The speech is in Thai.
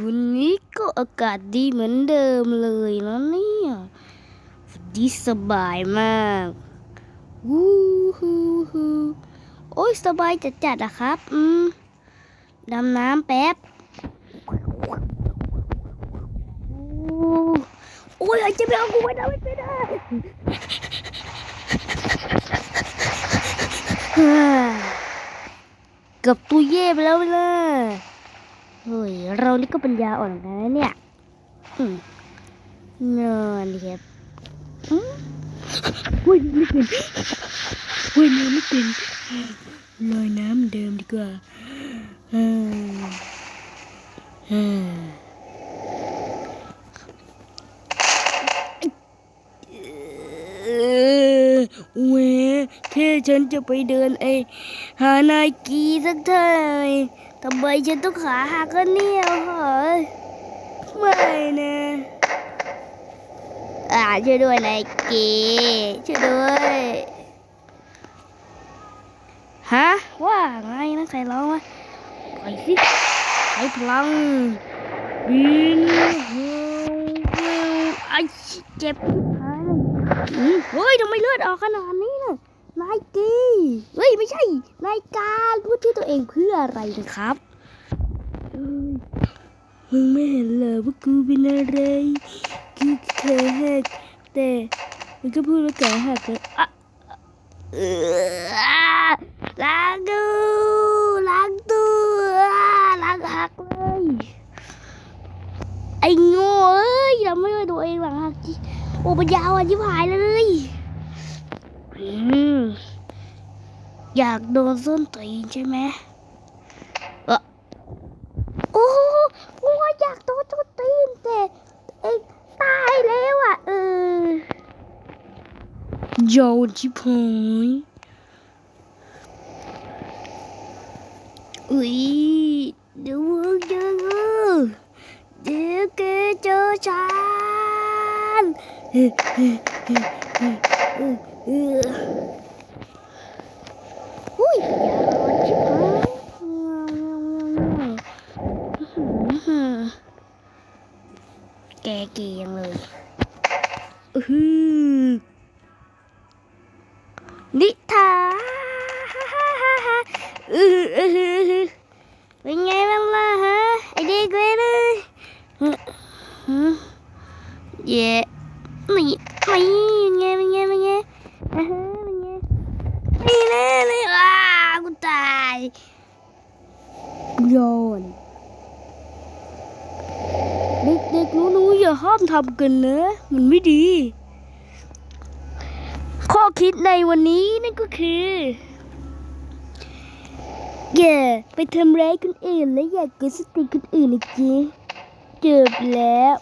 วันนี้ก็อากาศดีเหมือนเดิมเลยนะเนี่ยดีสบายมากวู้ฮู้ฮู้โอ้ยสบายจัดจัดอะครับ อืมดำน้ำแป๊บ โอ้โอ้ยหายใจไม่ออกกูไม่ได้ไม่ได้เกือบตัวเย่ไปแล้วนะ เฮ้ยเรานี่ก็ปัญญาอ่อนนกันนะเนี่ยอืมนอนครับอืมเฮ้ยไม่เป็นเฮ้ยน้ำไม่เป็นลอยน้ำเดิมดีกว่าอ่าอ่าเออเว้ยแค่ฉันจะไปเดินไอหานายกีสักเท่าไหร่ ทำไมฉันต้องขาหักกันเนี่ยเหรอไม่นะอ่าช่วยด้วยนายกีช่วยด้วยฮะว่าไงนะใครร้องวะไปสิใช้พลังบินเฮวเฮวไอ้เจ็บที่พายอืมเฮ้ยทำไมเลือดออกขนาด นี้น่ะนายกีเฮ้ย ไม่ใช่นายการพูดชื่อตัวเองเพื่ออะไรนะครับเอ้ยมึงไม่เห็นเหรอว่ากูเป็นอะไรกูเคยหักแต่มันก็พูดว่าแกหักเลยอะเออล้างดูล้างตัวล้างหักเลยไอ้โง่เอ้ยทำไม่ได้ตัวเองหลังหักจิโอ้ปัญญาอ่อนชิบหายเลยอืม อยากโดนส้นตีนใช่ไหมโอ้โหอยอยากโดนส้นตีนแต่เองตายแล้วอะ เออโยนชิบหายอุ้ยเดี๋ยวมึงเจอเดี๋ยวแกเจอฉันเฮ้เฮ้เฮ้เฮ้เฮ้เฮ้อุ้ยอย่าโดนชิบหาย แกเกลียงเลยอื้อหือนิทานอืออื้อหือเป็นไงบ้างล่ะฮะไอเด็กเว้ยเลยฮึเย่นี่นี่เป็นไงเป็นไงเป็นไงอ่าฮะเป็นไงนี่แน่เลยอ่ากูตายโยน เด็กๆหนูๆอย่าห้ามทำกันนะ มันไม่ดี ข้อคิดในวันนี้นั่นก็คืออย่าไปทำร้ายคนอื่นและอย่ากดสติคนอื่นนะจ๊ะจบแล้ว